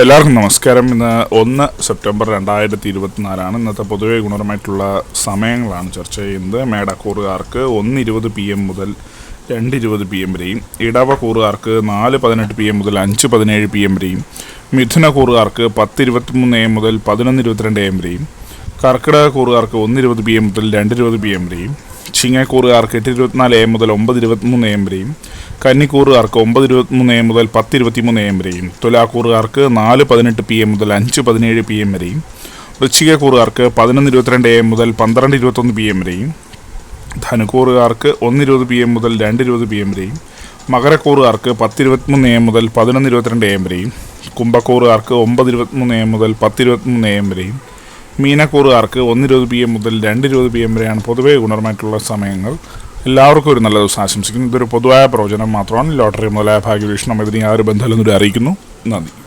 എല്ലാവർക്കും നമസ്കാരം. ഇന്ന് ഒന്ന് സെപ്റ്റംബർ രണ്ടായിരത്തി ഇരുപത്തിനാലാണ് ഇന്നത്തെ പൊതുവെ ഗുണപരമായിട്ടുള്ള സമയങ്ങളാണ് ചർച്ച ചെയ്യുന്നത്. മേടക്കൂറുകാർക്ക് ഒന്ന് ഇരുപത് പി എം മുതൽ രണ്ട് ഇരുപത് പി എം വരെയും ഇടവ കൂറുകാർക്ക് നാല് പതിനെട്ട് പി എം മുതൽ അഞ്ച് പതിനേഴ് പി എം വരെയും മിഥുന കൂറുകാർക്ക് പത്ത് ഇരുപത്തിമൂന്ന് എം മുതൽ പതിനൊന്ന് ഇരുപത്തിരണ്ട് എം വരെയും കർക്കിടക കൂറുകാർക്ക് ഒന്ന് ഇരുപത് പി എം മുതൽ രണ്ട് ഇരുപത് പി എം വരെയും ചിങ്ങക്കൂറുകാർക്ക് എട്ട് ഇരുപത്തിനാല് എം മുതൽ ഒമ്പത് ഇരുപത്തിമൂന്ന് എം വരെയും കന്നിക്കൂറുകാർക്ക് ഒമ്പത് ഇരുപത്തിമൂന്ന് എം മുതൽ പത്ത് ഇരുപത്തിമൂന്ന് എം വരെയും തുലാക്കൂറുകാർക്ക് നാല് പതിനെട്ട് പി എം മുതൽ അഞ്ച് പതിനേഴ് പി എം വരെയും വൃശ്ചികക്കൂറുകാർക്ക് പതിനൊന്ന് ഇരുപത്തിരണ്ട് എം മുതൽ പന്ത്രണ്ട് ഇരുപത്തൊന്ന് പി എം വരെയും ധനുക്കൂറുകാർക്ക് ഒന്ന് ഇരുപത് പി എം മുതൽ രണ്ട് ഇരുപത് പി എം വരെയും മകരക്കൂറുകാർക്ക് പത്ത് ഇരുപത്തിമൂന്ന് എം മുതൽ പതിനൊന്ന് ഇരുപത്തിരണ്ട് എം വരെയും കുംഭക്കൂറുകാർക്ക് ഒമ്പത് ഇരുപത്തിമൂന്ന് എം മുതൽ പത്ത് ഇരുപത്തിമൂന്ന് എം വരെയും മീനക്കൂറുകാർക്ക് ഒന്ന് ഇരുപത് പി എം മുതൽ രണ്ട് ഇരുപത് പി എം വരെയാണ് പൊതുവേ ഗുണപരമായിട്ടുള്ള സമയങ്ങൾ. എല്ലാവർക്കും ഒരു നല്ല ദിവസം ആശംസിക്കുന്നു. ഇതൊരു പൊതുവായ പ്രവചനം മാത്രമാണ്. ലോട്ടറി മുതലായ ഭാഗ്യവീക്ഷണം ഇതിന് യാതൊരു ബന്ധമില്ലെന്നൊരു അറിയിക്കുന്നു. നന്ദി.